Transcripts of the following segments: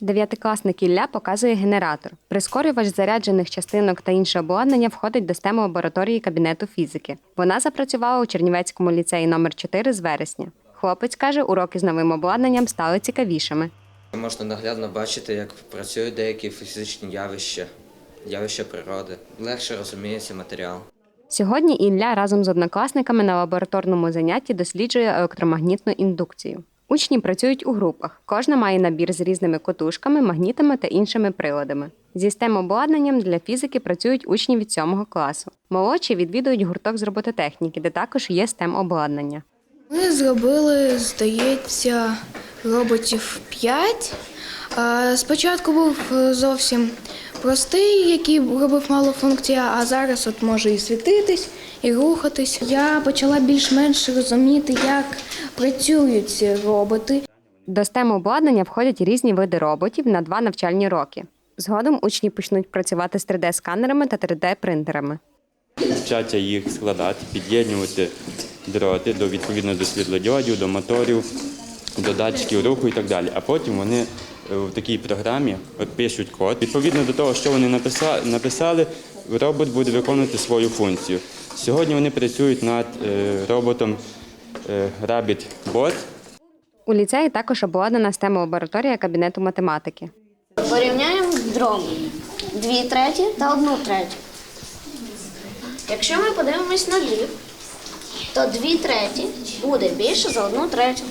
Дев'ятикласник Ілля показує генератор. Прискорювач заряджених частинок та інше обладнання входить до системи лабораторії кабінету фізики. Вона запрацювала у Чернівецькому ліцеї номер 4 з вересня. Хлопець каже, уроки з новим обладнанням стали цікавішими. Можна наглядно бачити, як працюють деякі фізичні явища, явища природи. Легше розуміється матеріал. Сьогодні Ілля разом з однокласниками на лабораторному занятті досліджує електромагнітну індукцію. Учні працюють у групах. Кожна має набір з різними котушками, магнітами та іншими приладами. Зі STEM обладнанням для фізики працюють учні від 7 класу. Молодші відвідують гурток з робототехніки, де також є STEM обладнання. Ми зробили, здається, роботів 5. Е, Спочатку був е, зовсім простий, який робив мало функцій, а зараз от може і світитись, і рухатись. Я почала більш-менш розуміти, як працюють ці роботи. До STEM обладнання входять різні види роботів на два навчальні роки. Згодом учні почнуть працювати з 3D-сканерами та 3D-принтерами. вчаться їх складати, під'єднувати дроти до відповідно до світлодіодів, до моторів, до датчиків руху і так далі. А потім вони в такій програмі от пишуть код. Відповідно до того, що вони написали, робот буде виконувати свою функцію. Сьогодні вони працюють над е, роботом е, Rabbit Bot. У ліцеї також обладнана STEM лабораторія кабінету математики. Порівняємо дром. Дві треті та одну третю. Якщо ми подивимось на лів, то дві треті буде більше за одну третю.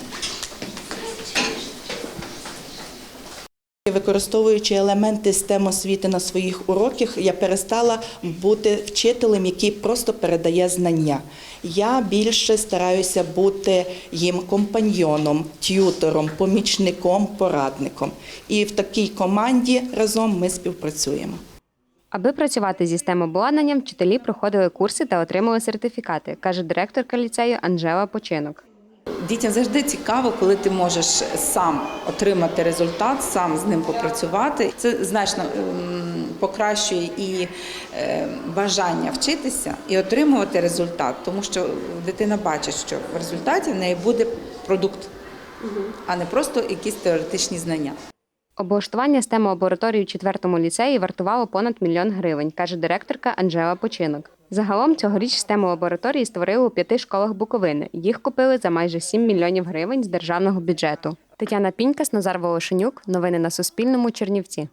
Використовуючи елементи STEM освіти на своїх уроках, я перестала бути вчителем, який просто передає знання. Я більше стараюся бути їм компаньйоном, т'ютором, помічником, порадником. І в такій команді разом ми співпрацюємо. Аби працювати зі STEM вчителі проходили курси та отримали сертифікати, каже директорка ліцею Анжела Починок. Дітям завжди цікаво, коли ти можеш сам отримати результат, сам з ним попрацювати. Це значно ем, покращує і е, бажання вчитися і отримувати результат, тому що дитина бачить, що в результаті в неї буде продукт, а не просто якісь теоретичні знання. Облаштування STEM лабораторії у четвертому ліцеї вартувало понад мільйон гривень, каже директорка Анжела Починок. Загалом цьогоріч систему лабораторії створили у п'яти школах Буковини. Їх купили за майже 7 мільйонів гривень з державного бюджету. Тетяна Пінькас, Назар Волошенюк. Новини на Суспільному. Чернівці.